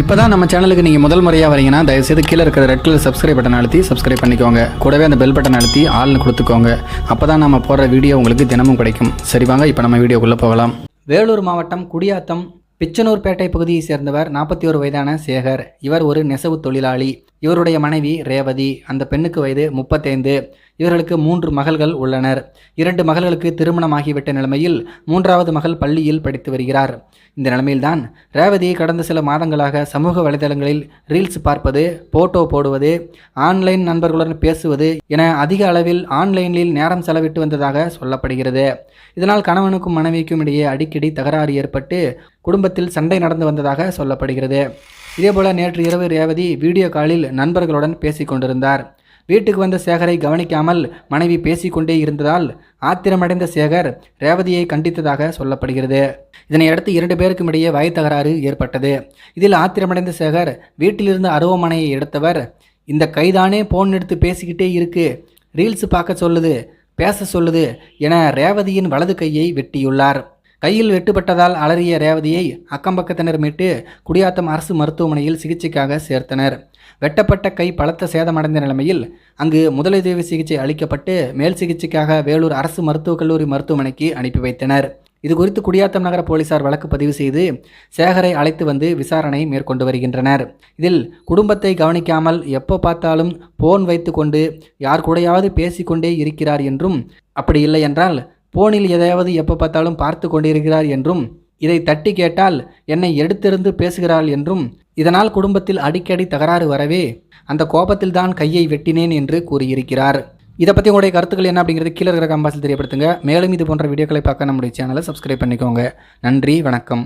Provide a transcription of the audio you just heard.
இப்போ தான் நம்ம சேனலுக்கு நீங்கள் முதல் முறையாக வரீங்கன்னா தயவுசெய்து கீழே இருக்கிற ரெட் கலர் சப்ஸ்கிரைப் பட்டன் அழுத்தி சப்ஸ்கிரைப் பண்ணிக்கோங்க. கூடவே அந்த பெல் பட்டன் அழுத்தி ஆள்னு கொடுத்துக்கோங்க. அப்போ தான் நம்ம போடுற வீடியோ உங்களுக்கு தினமும் கிடைக்கும். சரி வாங்க இப்போ நம்ம வீடியோக்குள்ளே போகலாம். வேலூர் மாவட்டம் குடியாத்தம் பிச்சனூர்பேட்டை பகுதியை சேர்ந்தவர் நாற்பத்தி ஒரு வயதான சேகர். இவர் ஒரு நெசவு தொழிலாளி. இவருடைய மனைவி ரேவதி அந்த பெண்ணுக்கு வயது முப்பத்தைந்து. இவர்களுக்கு மூன்று மகள்கள் உள்ளனர். இரண்டு மகள்களுக்கு திருமணமாகிவிட்ட நிலைமையில் மூன்றாவது மகள் பள்ளியில் படித்து வருகிறார். இந்த நிலைமையில்தான் ரேவதி கடந்த சில மாதங்களாக சமூக வலைதளங்களில் ரீல்ஸ் பார்ப்பது போட்டோ போடுவது ஆன்லைன் நண்பர்களுடன் பேசுவது என அதிக அளவில் ஆன்லைனில் நேரம் செலவிட்டு வந்ததாக சொல்லப்படுகிறது. இதனால் கணவனுக்கும் மனைவிக்கும் இடையே அடிக்கடி தகராறு ஏற்பட்டு குடும்பத்தில் சண்டை நடந்து வந்ததாக சொல்லப்படுகிறது. இதேபோல நேற்று இரவு ரேவதி வீடியோ காலில் நண்பர்களுடன் பேசிக்கொண்டிருந்தார். வீட்டுக்கு வந்த சேகரை கவனிக்காமல் மனைவி பேசிக்கொண்டே இருந்ததால் ஆத்திரமடைந்த சேகர் ரேவதியை கண்டித்ததாக சொல்லப்படுகிறது. இதனையடுத்து இரண்டு பேருக்கும் இடையே வய தகராறு ஏற்பட்டது. இதில் ஆத்திரமடைந்த சேகர் வீட்டிலிருந்து அருவமனையை எடுத்தவர் இந்த கைதானே போன் எடுத்து பேசிக்கிட்டே இருக்கு. ரீல்ஸ் பார்க்க சொல்லுது பேச சொல்லுது என ரேவதியின் வலது கையை வெட்டியுள்ளார். கையில் வெட்டுப்பட்டதால் அலறிய ரேவதியை அக்கம்பக்கத்தினர் மீட்டு குடியாத்தம் அரசு மருத்துவமனையில் சிகிச்சைக்காக சேர்த்தனர். வெட்டப்பட்ட கை பலத்த சேதமடைந்த நிலைமையில் அங்கு முதலுதவி சிகிச்சை அளிக்கப்பட்டு மேல் சிகிச்சைக்காக வேலூர் அரசு மருத்துவக் கல்லூரி மருத்துவமனைக்கு அனுப்பி வைத்தனர். இது குறித்து குடியாத்தம் நகர போலீசார் வழக்கு பதிவு செய்து சேகரை அழைத்து வந்து விசாரணை மேற்கொண்டு வருகின்றனர். இதில் குடும்பத்தை கவனிக்காமல் எப்போ பார்த்தாலும் போன் வைத்துக்கொண்டு யார் கூடையாவது பேசிக்கொண்டே இருக்கிறார் என்றும் அப்படி இல்லை என்றால் போனில் எதையாவது எப்போ பார்த்தாலும் பார்த்து கொண்டிருக்கிறார் என்றும் இதை தட்டி கேட்டால் என்னை எடுத்திருந்து பேசுகிறாள் என்றும் இதனால் குடும்பத்தில் அடிக்கடி தகராறு வரவே அந்த கோபத்தில் தான் கையை வெட்டினேன் என்று கூறியிருக்கிறார். இதை பற்றி உங்களுடைய கருத்துக்கள் என்ன அப்படிங்கிறது கீழே இருக்கிற கம்பாசில் தெரியப்படுத்துங்க. மேலும் இது போன்ற வீடியோக்களை பார்க்க நம்முடைய சேனலை சப்ஸ்கிரைப் பண்ணிக்கோங்க. நன்றி வணக்கம்.